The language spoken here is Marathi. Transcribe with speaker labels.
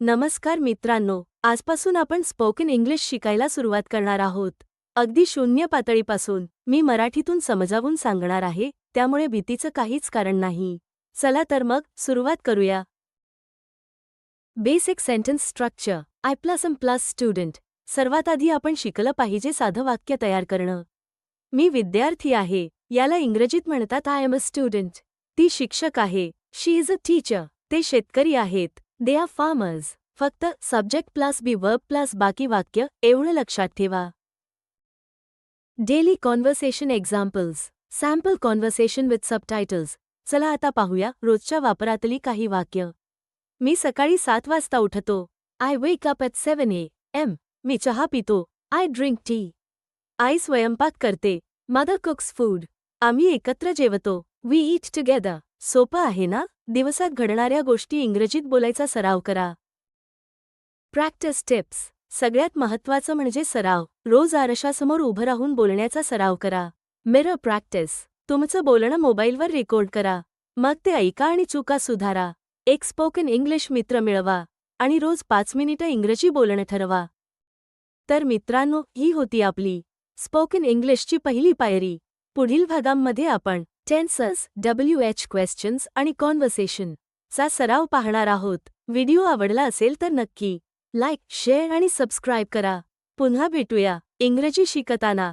Speaker 1: नमस्कार मित्रांनो आजपासून आपण स्पोकन इंग्लिश शिकायला सुरुवात करणार आहोत. अगदी शून्य पातळीपासून मी मराठीतून समजावून सांगणार आहे त्यामुळे भीतीचं काहीच कारण नाही. चला तर मग सुरुवात करूया. Basic sentence structure I plus am plus student सर्वात आधी आपण शिकलं पाहिजे साधं वाक्य तयार करणं. मी विद्यार्थी आहे याला इंग्रजीत म्हणतात आय एम अ स्टुडंट ती शिक्षक आहे शी इज अ टीचर ते शेतकरी आहेत. दे आर फार्मर्स फक्त subject plus be verb plus बाकी वाक्य एवढं लक्षात ठेवा. Daily conversation examples sample conversation with subtitles चला आता पाहूया रोजच्या वापरातली काही वाक्य. मी सकाळी सात वाजता उठतो. I wake up at seven A M मी चहा पितो. आय ड्रिंक टी आई स्वयंपाक करते. मदर कुक्स फूड आम्ही एकत्र जेवतो. वी ईट टुगेदर सोपं आहे ना? दिवसात घडणाऱ्या गोष्टी इंग्रजीत बोलायचा सराव करा. प्रॅक्टिस टिप्स सगळ्यात महत्त्वाचं म्हणजे सराव. रोज आरशासमोर उभं राहून बोलण्याचा सराव करा. मिरर प्रॅक्टिस तुमचं बोलणं मोबाईलवर रेकॉर्ड करा. मग ते ऐका आणि चुका सुधारा. एक स्पोकन इंग्लिश मित्र मिळवा. आणि रोज पाच मिनिटं इंग्रजी बोलणं ठरवा. तर मित्रांनो ही होती आपली स्पोकन इंग्लिशची पहिली पायरी. पुढील भागांमध्ये आपण टेन्सस डब्ल्यू एच क्वेश्चन्स आणि कॉन्व्हर्सेशन चा सराव पाहणार आहोत. व्हिडिओ आवडला असेल तर नक्की लाईक शेअर आणि सबस्क्राईब करा. पुन्हा भेटूया. इंग्रजी शिकताना.